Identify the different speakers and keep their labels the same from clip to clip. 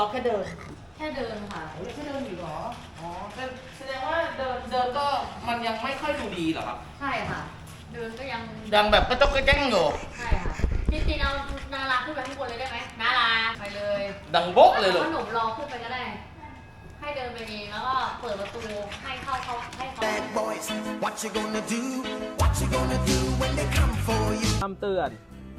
Speaker 1: ล็อกแค่เดิน
Speaker 2: แค่เดินค่ะ
Speaker 1: เฮ้ยแค่เดินอยู่เหรอ อ๋อแต่แสดงว่าเดินเดินก็มันยังไม่ค่อยดูดีเหรอครับ
Speaker 2: ใช่ค่ะ เดินก็ยัง
Speaker 1: ยังแบบกระจกกระแจ้งอยู่
Speaker 2: ใช่ค่ะจริงๆเอานาราขึ้นไปข้างบนเลยได้ไหมนาราไปเลย
Speaker 1: ดังโบ๊ะเลยเหรอ
Speaker 2: ขนมรอขึ้นไปก็ได้ ให้เดินไปเองแล้วก็เปิดประตูให้เข้าเขาให้เขา
Speaker 3: Bad boys, what you gonna do? What you gonna do when they come for you?
Speaker 4: คำเตือน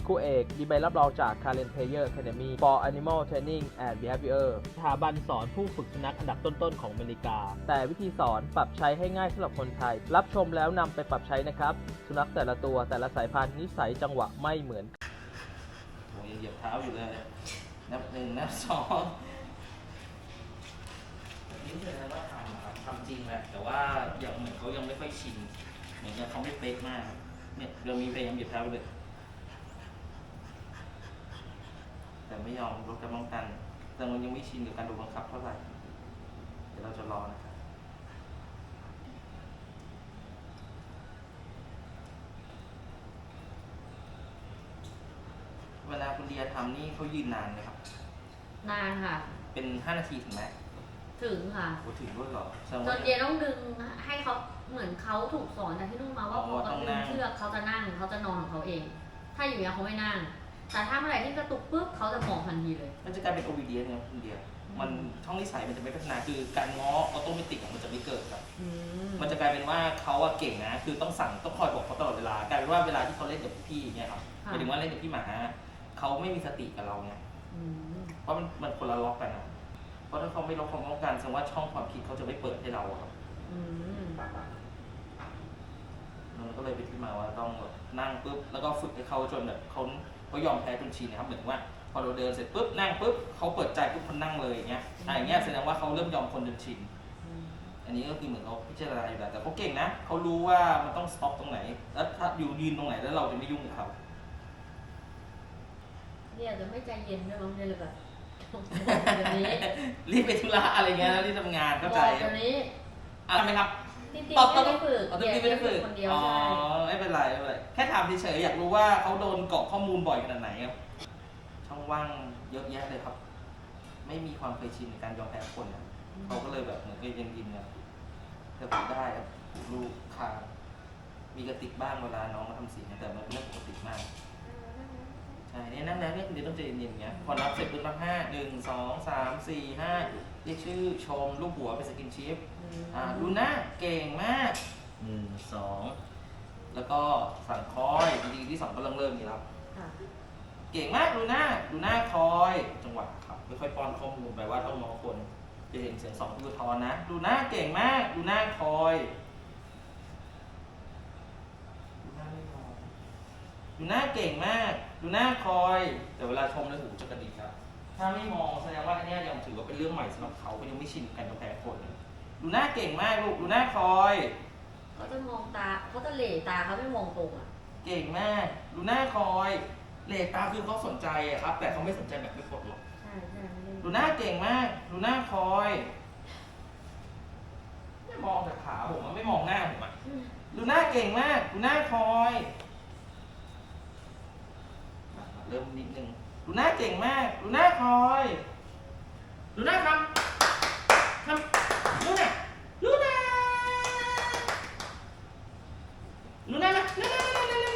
Speaker 4: ครูเอก มีใบรับรองจาก Karen Player Academy for Animal Training and Behavior สถาบันสอนผู้ฝึกสุนัขอันดับต้นๆของอเมริกา แต่วิธีสอนปรับใช้ให้ง่ายสำหรับคนไทย รับชมแล้วนำไปปรับใช้นะครับ สุนัขแต่ละตัวแต่ละสายพันธุ์นิสัยจังหวะไม่เหมือน
Speaker 1: โอ้ยยังเหยียบเท้าอยู่เลย นับหนึ่งนับสองแบบนี้แสดงว่าทำอะครับทำจริงแหละแต่ว่ายังเหมือนเขายังไม่ค่อยชิน เหมือนกับเขาไม่เป๊ะมาก เนี่ยเรามีพยายามเหยียบเท้าไปเลย แต่ไม่ยอมลดการป้องกัน แต่มันยังไม่ชินกับการโดนบังคับเท่าไหร่เดี๋ยวเราจะรอนะครับเวลาคุณเดียทำนี่เขายืนนานไหมครับ
Speaker 2: นานค่ะ
Speaker 1: เป็น5นาทีถึงไหม
Speaker 2: ถึงค่ะ
Speaker 1: โอ้ถึงด้วยเหรอแสดง
Speaker 2: จ
Speaker 1: ว่าน
Speaker 2: เย็นต้องดึงให้เขาเหมือนเขาถูกสอนจากที่นู่นมาว่า
Speaker 1: อ๋
Speaker 2: พ
Speaker 1: อ
Speaker 2: อกับ
Speaker 1: ต้อง
Speaker 2: ดึ
Speaker 1: นั่
Speaker 2: ง
Speaker 1: ง
Speaker 2: เชือกเขาจะนั่งเขาจะนอนของเขาเอง ถ้าอยู่อย่างนี้ยเขาไม่นั่ง แต่ถ้าเมื่อไหร่ที่กระตุกปุ๊บเขาจะหมอบทันทีเลย
Speaker 1: มันจะกลายเป็นโอวีเดียเนี่ยคุณเดียมันช่องนิสัยมันจะไม่พัฒนาคือการง้อออโตเมติกอะมันจะไม่เกิดครับ
Speaker 2: อืม
Speaker 1: มันจะกลายเป็นว่าเขาอะเก่งนะ คือต้องสั่งต้องคอยบอกเขาตลอดเวลากลายเป็นว่าเวลาที่เขาเล่นกับพี่ๆเนี่ยครับหมายถึงว่าเล่นกับพี่หมาเขาไม่มีสติกับเราไง
Speaker 2: อืม
Speaker 1: เพราะมันมันคนละล็อกกันอะเพราะถ้าเขาไม่ล็อกความต้องการแสดงว่าช่องความคิดเขาจะไม่เปิดให้เราอะครับ
Speaker 2: อืม
Speaker 1: มันก็เลยเป็นที่มาว่าต้องแบบนั่งปุ๊บแล้วก็ฝึกให้เขาจนแบบเขา เขายอมแพ้จนชินนะครับเหมือนว่าพอเราเดินเสร็จปุ๊บนั่งปุ๊บเขาเปิดใจปุ๊บมันนั่งเลยอย่างเงี้ยอะอย่างเงี้ยแสดงว่าเขาเริ่มยอมคนจนชิน
Speaker 2: อืม
Speaker 1: อันนี้ก็คือเหมือนเขาพิจารณาอยู่แล้วแต่เขาเก่งนะเขารู้ว่ามันต้องสต็อปตรงไหน แล้วถ้าอยู่ยืนตรงไหนแล้วเราจะไม่ยุ่งกับเขา
Speaker 2: เนี่ยจะไม่ใจเย็นด้วยมั้งเนี่ยเลยแบบเดี๋ยวนี้
Speaker 1: รีบไปธุระอะไรเงี้ยนะรีบทำงานเข้าใจ
Speaker 2: บอกเดี๋ยวนี้
Speaker 1: อะทำไหมครับ
Speaker 2: จริง
Speaker 1: ตอบ
Speaker 2: ๆ
Speaker 1: ตอ
Speaker 2: ไม่
Speaker 1: บ
Speaker 2: ได้ฝึก
Speaker 1: อ๋อตอนนี้ไม่ได้ฝึก
Speaker 2: คนเดียว
Speaker 1: อ๋อ
Speaker 2: ใช่
Speaker 1: ไม่เป็นไรไม่เป็นไรแค่ถามเฉยๆอยากรู้ว่าเขาโดนกรอกข้อมูลบ่อยขนาดไหนครับช่องว่างเยอะแยะเลยครับ ไม่มีความเคยชินในการยอมแพ้คนนะเขาก็เลยแบบเหมือนกับยินๆเนี่ยแต่ผมได้ครับลูกคามีกระติกบ้างเวลาน้องมาทำสีเนี่ยแต่มันเป็นเรื่องปกติมาก ใช่เนี่ยนั่งแล้วเนี่ยคุณเดี๋ยวต้องใจเย็นๆอย่างเงี้ยพอนับเสร็จปุ๊บนับห้าหนึ่งสองสามสี่ห้าเรียกชื่อชมรูปหัวเป็นสกินชิปอ่าลูน่าเก่งมากหนึ่งสองแล้วก็สั่งคอยจริงๆที่สองก็เริ่มเริ่มนี่แล้ว
Speaker 2: ค่ะ
Speaker 1: เก่งมากลูน่าลูน่าคอยจังหวะครับไม่ค่อยป้อนข้อมูลไปว่าต้องมองคนจะเห็นเสียงสองคือทอนนะลูน่าเก่งมากลูน่าคอยลูน่าไม่มองลูน่าเก่งมาก ลูน่าคอย แต่เวลาชมแล้วหูจะกระดิกครับถ้าไม่มองแสดงว่าอันเนี้ยยังถือว่าเป็นเรื่องใหม่สำหรับเขาเขายังไม่ชินกับการกาแฟคนลูน่าเก่งมากลูกลูน่าคอย
Speaker 2: เขาจะมองตาเขาจะเหล่ตาเขาไม่มองตรงอะ
Speaker 1: เก่งมากลูน่าคอยเลตตาคือเขาสนใจอะครับ แต่เขาไม่สนใจแบบไม่กดหรอก
Speaker 2: ใช่ใช่ไม่ได้
Speaker 1: ลูน่าเก่งมากลูน่าคอยเนี่ยมองแต่ขาผมมันไม่มองหน้าผมอะ
Speaker 2: อืม
Speaker 1: ลูน่าเก่งมากลูน่าคอยมาเริ่มนิดนึง ลูน่าเก่งมากลูน่าคอยลูน่าคำคำลูน่าลูน่าลูน่านะนะนะนะนะ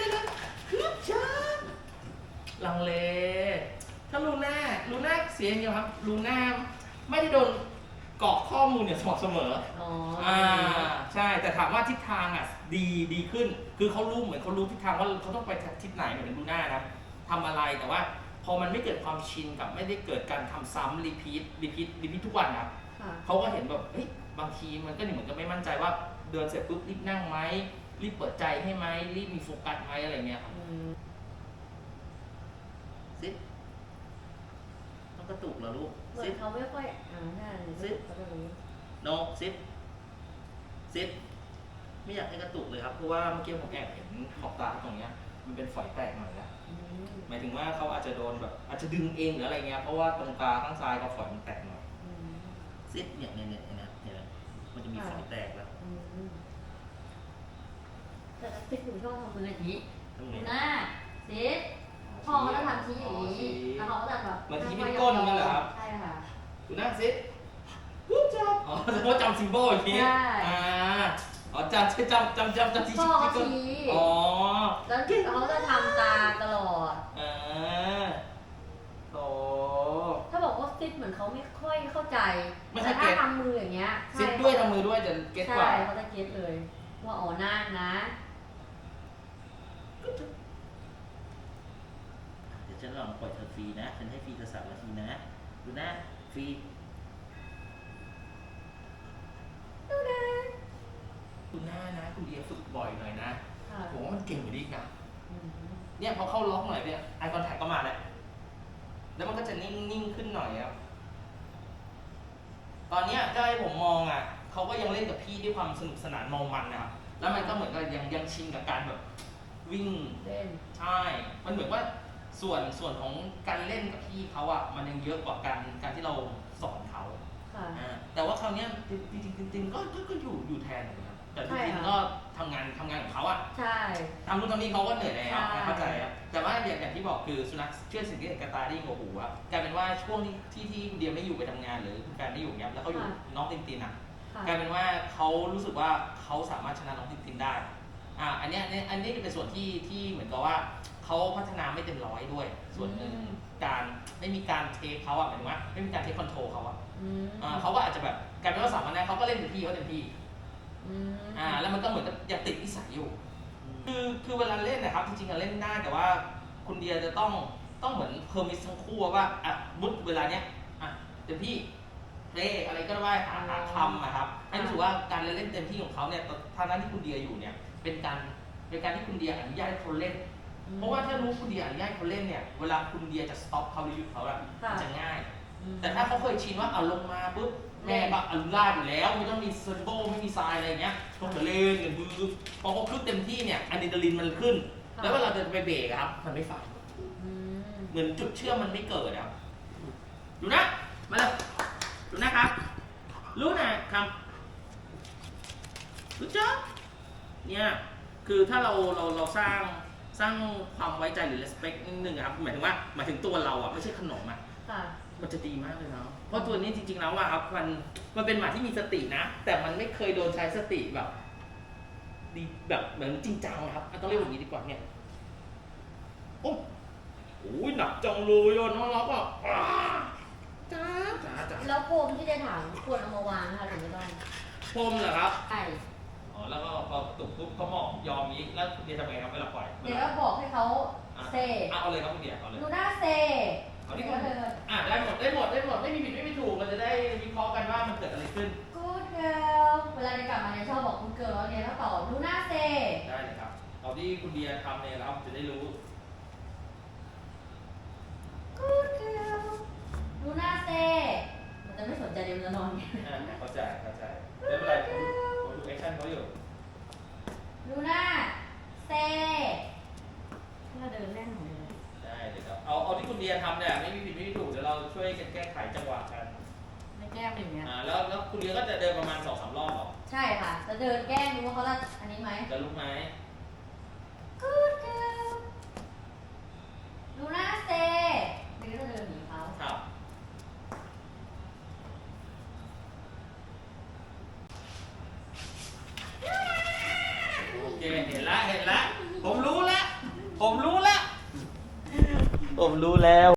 Speaker 1: นะนะลูกช้างลังเล ถ้าลูน่าลูน่าเสียงเดียวครับลูน่าไม่ได้โดนกรอกข้อมูลอย่างสม่ำเสมอ
Speaker 2: อ๋อ
Speaker 1: อ่าใช่แต่ถามว่าทิศทางอะดีดีขึ้น คือเขารู้เหมือนเขารู้ทิศทางว่าเขาต้องไปทิศไหนเหมือนดูน้านะ ทำอะไรแต่ว่า พอมันไม่เกิดความชินกับไม่ได้เกิดการทำซ้ำรีพีทรีพีทรีพีททุกวันนะ
Speaker 2: ค่ะ
Speaker 1: เขาก็เห็นแบบเฮ้ยบางทีมันก็เหมือนกับไม่มั่นใจว่าเดินเสร็จปุ๊บรีบนั่งไหมรีบเปิดใจให้ไหมรีบมีโฟกัสไหมอะไรเงี้ยครับ
Speaker 2: อืม
Speaker 1: ซิต้องกระตุกเหรอลูก
Speaker 2: เหมือ
Speaker 1: ซิ
Speaker 2: นเขาไม่ค่อยอ่านได้เลย
Speaker 1: ซิ
Speaker 2: เขาจะรู้
Speaker 1: โนซิปซิปไม่อยากให้กระตุกเลยครับเพราะว่าเมื่อกี้ผมแอบเห็นขอบตาตรงเนี้ย มันเป็นฝอยแตกหน่อยแล้ว
Speaker 2: อืม
Speaker 1: หมายถึงว่าเขาอาจจะโดนแบบอาจจะดึงเองหรืออะไรเงี้ยเพราะว่าตรงตาข้างซ้ายเขาฝอยมันแตกหน่อย
Speaker 2: อืม
Speaker 1: ซิปเนี่ยเนี่ยเนี่ยเนี่ยเนี่ยเนี่ยมันจะมีฝอยแตกแล้ว
Speaker 2: อืมแต่ติ๊กหนูชอบทำมืออย่างนี้
Speaker 1: ตรงไหน
Speaker 2: หน้าซิพ่อเขาจะทำชี้อย่างนี้แล้วเขาก็จะแบบ
Speaker 1: เหมือนที่เป็นก้นนั่นแหละครับซิกูจับอ๋อแสดงว่าจำซิมโบลอีกที
Speaker 2: ใช่
Speaker 1: อ่า อ๋อจำใช่จำจำจำจำที่
Speaker 2: พ่อเขา
Speaker 1: ที่
Speaker 2: ชี้
Speaker 1: อ๋อ
Speaker 2: แล้วเขาจะทำตาตลอด
Speaker 1: อ่าโถ
Speaker 2: ถ้าบอกว่าซิดเหมือนเขาไม่ค่อยเข้าใจ
Speaker 1: ไม่ค่
Speaker 2: แต่
Speaker 1: อย
Speaker 2: ถ้า
Speaker 1: เก็ต
Speaker 2: ทำมืออย่างเงี้ย
Speaker 1: ซิดด้วยทำมือด้วยจะเก็ตก
Speaker 2: ใช่
Speaker 1: ว่า
Speaker 2: เขาจะเก็ตเลย ว่าอ๋อนั่งนะ
Speaker 1: เดี๋ยวฉันลองปล่อยเธอฟรีนะ ฉันให้ฟรีเธอสามนาทีนะ ดูนะ ฟรี
Speaker 2: ดูนะ
Speaker 1: ดูหน้านะคุณเดียฝึกบ่อยหน่อยนะ
Speaker 2: ค่ะ
Speaker 1: ผมว่ามันเก่งกว่านี้อีกนะ
Speaker 2: อืม
Speaker 1: เนี่ยพอเข้าล็อกหน่อยเนี่ยไอคอนแทคก็มาแล้วแล้วมันก็จะนิ่งนิ่งขึ้นหน่อยครับตอนเนี้ยถ้าให้ผมมองอะเขาก็ยังเล่นกับพี่ด้วยความสนุกสนานเมองมันนะครับแล้วมันก็เหมือนกับยังยังชินกับการแบบวิ่ง
Speaker 2: เล่น
Speaker 1: ใช่ มันเหมือนว่าส่วนส่วนของการเล่นกับพี่เขาอะมันยังเยอะกว่าการการที่เราสอนเขา
Speaker 2: ค่ะ
Speaker 1: อ่าแต่ว่าคราวเนี้ยจริงจริงๆจริงๆก็ก็ก็อยู่อยู่แทนนะครับ แต่จ
Speaker 2: ใช่
Speaker 1: ริง
Speaker 2: ค่ะ
Speaker 1: ๆก็ทำงานทำงานของเขาอะ
Speaker 2: ใช่
Speaker 1: ทำนู่นทำนี่เขาก็เหนื่อยแล้ว
Speaker 2: ใช่
Speaker 1: เข้าใจครับแต่ว่าอย่างอย่างที่บอกคือสุนัขเชื่อสิ่งที่เห็นกับตาได้ยิ่งกว่าหูอะกลายเป็นว่าช่วงที่ที่ที่คุณเดียไม่อยู่ไปทำงานหรือคุณแฟนไม่อยู่เนี้ยแล้วเขาอยู่น้องตินตินอะ
Speaker 2: ค่ะ
Speaker 1: กลายเป็นว่าเขารู้สึกว่าเขาสามารถชนะน้องตินตินได้ อ่า อันเนี้ยอันเนี้ยอันนี้เป็นส่วนที่ที่เหมือนกับว่าเขาพัฒนาไม่เต็มร้อยด้วย ส่วนหนึ่งการไม่มีการเทคเขาอะหมายถึงว่าไม่มีการเทคคอนโทรลเขาอะ
Speaker 2: อืม
Speaker 1: อ่าเขาก็อาจจะแบบกลายเป็นว่าสามวันนั้นเขาก็เล่นเต็มที่เขาเต็มที่
Speaker 2: อืม
Speaker 1: อ่าแล้วมันก็เหมือนกับยังติดนิสัยอยู่ คือคือเวลาเล่นนะครับจริงๆอะเล่นได้แต่ว่าคุณเดียจะต้องต้องเหมือนเพอร์มิสทั้งคู่ว่าอะบุดเวลาเนี้ยอะเต็มที่เพลงอะไรก็ได้หาหาคำอะครับให้รู้สึกว่าการเล่นเต็มที่ของเขาเนี่ยทางนั้นที่คุณเดียอยู่เนี่ยเป็นการเป็นการที่คุณเดียอนุญาตให้เขาเล่น เพราะว่าถ้ารู้คุณเดียอนุญาตให้เขาเล่นเนี่ยเวลาคุณเดียจะสต็อปเขาหรือหยุดเขาอะมันจะง่าย
Speaker 2: อืม
Speaker 1: แต่ถ้าเขาเคยชินว่าเอาลงมาปุ๊บแม่ก็อนุญาตอยู่แล้ว ไม่ต้องมีเซนโบไม่มีทรายอะไรอย่างเงี้ยเขาจะเล่นอย่างมือพอเขาคลึกเต็มที่เนี่ยอะดรีนาลีนมันขึ้น
Speaker 2: ค่ะ
Speaker 1: แล้วเวลาจะไปเบรกอะครับ มันไม่ฝัง
Speaker 2: อืม
Speaker 1: เหมือนจุดเชื่อมมันไม่เกิดอะครับดูนะมาเลยดูนะครับรู้นะครับรู้จักเนี่ยคือถ้าเราเราเราสร้างสร้างความไว้ใจหรือ respect นิดนึงอะครับหมายถึงว่าหมายถึงตัวเราอะไม่ใช่ขนมอะ
Speaker 2: ค่ะ
Speaker 1: มันจะดีมากเลยเนาะ เพราะตัวนี้จริงๆแล้วอะครับมันมันเป็นหมาที่มีสตินะ แต่มันไม่เคยโดนใช้สติแบบดีแบบเหมือนจริงจังอะครับอะต้องเรียกแบบนี้ดีกว่าเนี่ย โอ้โหหนักจังเลยอะน้องรักอะอ้าจ้าจ้าจ้า
Speaker 2: แล้วโฟมที่จะถามควรเอามาวางนะคะหรือไม่ต้อง
Speaker 1: พรมเหรอครับ
Speaker 2: ใช่
Speaker 1: อ๋อแล้วก็พอตุกปุ๊บก็หมอบยอมนี้แล้วคุณเดียทำไงครับเวลาปล่อย
Speaker 2: เดี๋ยวก็บอกให้เขา
Speaker 1: อะ
Speaker 2: เซ
Speaker 1: อะเอาเลยครับคุณเดียเอาเลย
Speaker 2: ดูหน้าเซ
Speaker 1: เอาที่
Speaker 2: เดี๋ยว
Speaker 1: คุ
Speaker 2: ก็
Speaker 1: ณ
Speaker 2: เดิน
Speaker 1: อะได้หมดได้หมดได้หมดไม่มีผิดไม่มีถูกมันจะได้วิเคราะห์กันว่ามันเกิดอะไรขึ้น
Speaker 2: Good girl เวลาเนี่ยกลับมาเนี่ยชอบบอก good girl แล้วเนี่ยแล้วต่อดูหน้าเซ
Speaker 1: ได้เลยครับเอาที่คุณเดียทำเนี่ยแล้วจะได้รู้
Speaker 2: Good girl ดูหน้าเซมันจะไม่สนใจเดี๋ยวมันจะนอนเนี่ย
Speaker 1: อ่าเข้าใจเข้าใจไม่เป็นไรผมผมดูแอคชั่นเขาอยู่
Speaker 2: ดูห
Speaker 1: คุณเดียทำเนี่ยไม่มีผิดไม่มีถูกเดี๋ยวเราช่วยกันแก้ไขจังหวะกัน
Speaker 2: ไม่แก้มอย่างเงี้ย
Speaker 1: อ่าแล้วแล้วคุณเดียก็จะเดินประมาณสองสามรอบหรอ
Speaker 2: ใช่ค่ะ จะเดินแกล้งดูว่าเขาจะอันนี้ไหม
Speaker 1: จะลุกไหม
Speaker 2: Good girl ดูหน้าเซหรือจะเดินหนีเขา
Speaker 1: ครับ โอเค เห็นละเห็นละ ผมรู้ละ ผมรู้ละ
Speaker 4: ผม รู้แล้ว